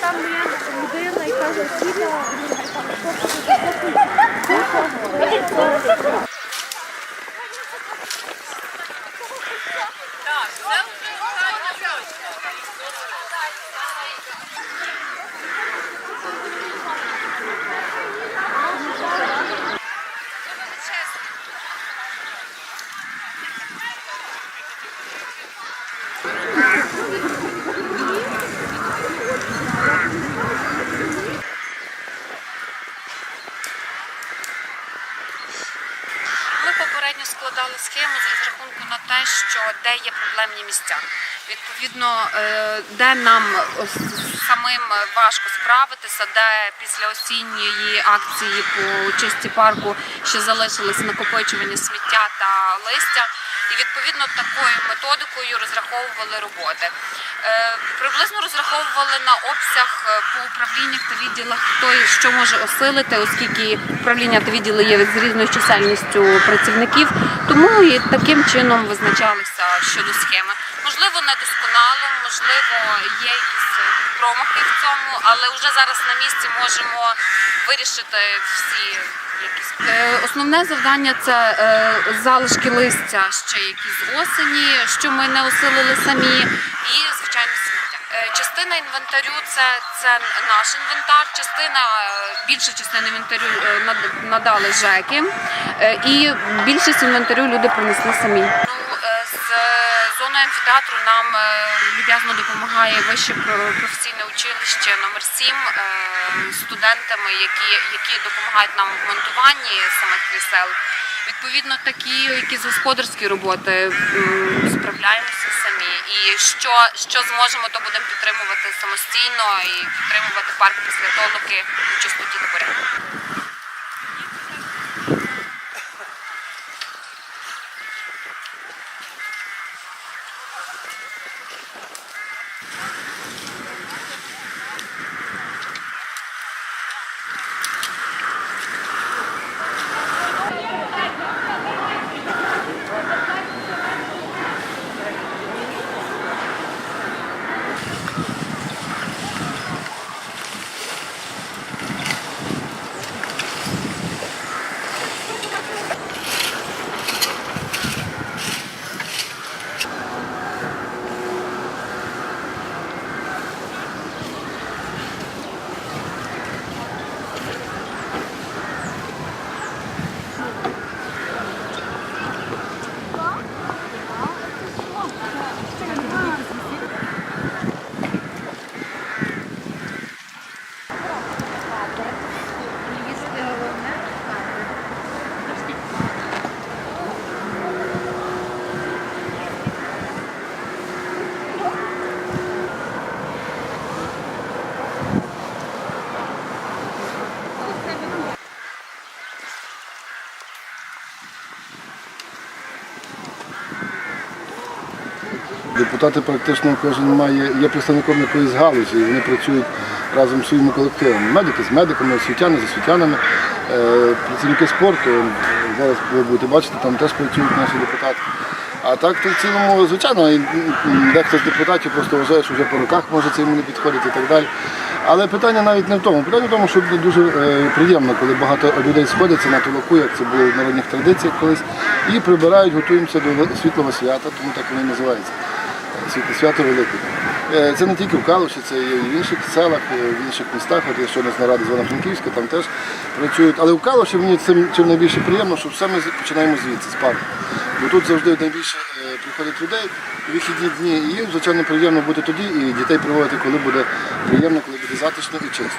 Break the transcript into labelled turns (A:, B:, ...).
A: Там є людина, яка засідала.
B: Ми з розрахунку на те, що де є проблемні місця. Відповідно, е, де нам самим важко справитися, де після осінньої акції по чисті парку ще залишилось накопичування сміття та листя. І відповідно такою методикою розраховували роботи. Е, Приблизно розраховували на обсяг е, по управліннях та відділах, хто і що може осилити, оскільки управління та відділи є з різною чисельністю працівників. Тому і таким чином визначалися щодо схеми. Можливо, недосконало, можливо, є якісь промахи в цьому, але вже зараз на місці можемо вирішити всі якісь. Е, Основне завдання це е, залишки листя ще які з осені, що ми не осилили самі, і звичайно сміття. Е, Частина інвентарю це, це наш інвентар, частина більша частина інвентарю надали ЖЕКи, і більшість інвентарю люди принесли самі. З амфітеатру нам е, люб'язно допомагає вище про- професійне училище номер 7 е, студентами, які, які допомагають нам в монтуванні самих крісел. Відповідно, такі якісь господарські роботи справляємося самі. І що, що зможемо, то будемо підтримувати самостійно і підтримувати парк після у чистоті та порядку.
C: Депутати практично кожен має, є представником якоїсь галузі, і вони працюють разом з своїми колективами. Медики з медиками, освітяни з освітянами, е, працівники спорту. Зараз ви будете бачити, там теж працюють наші депутати. А так то в цілому, звичайно, дехто з депутатів просто вважає, що вже по руках може це йому не підходить і так далі. Але питання навіть не в тому. Питання в тому, що дуже е, приємно, коли багато людей сходяться на толоку, як це було в народних традиціях колись, і прибирають, готуємося до світлого свята, тому так воно і називається. Свято велике. Е, Це не тільки в Калуші, це і в інших селах, і в інших містах. От я щойно з наради з Івано-Франківська, там теж працюють. Але в Калуші мені цим чим найбільше приємно, що саме з- починаємо звідси, з парку. Бо тут завжди найбільше е, приходить людей вихідні дні, і їм, звичайно, приємно бути тоді і дітей приводити, коли буде приємно, коли буде затишно і чисто.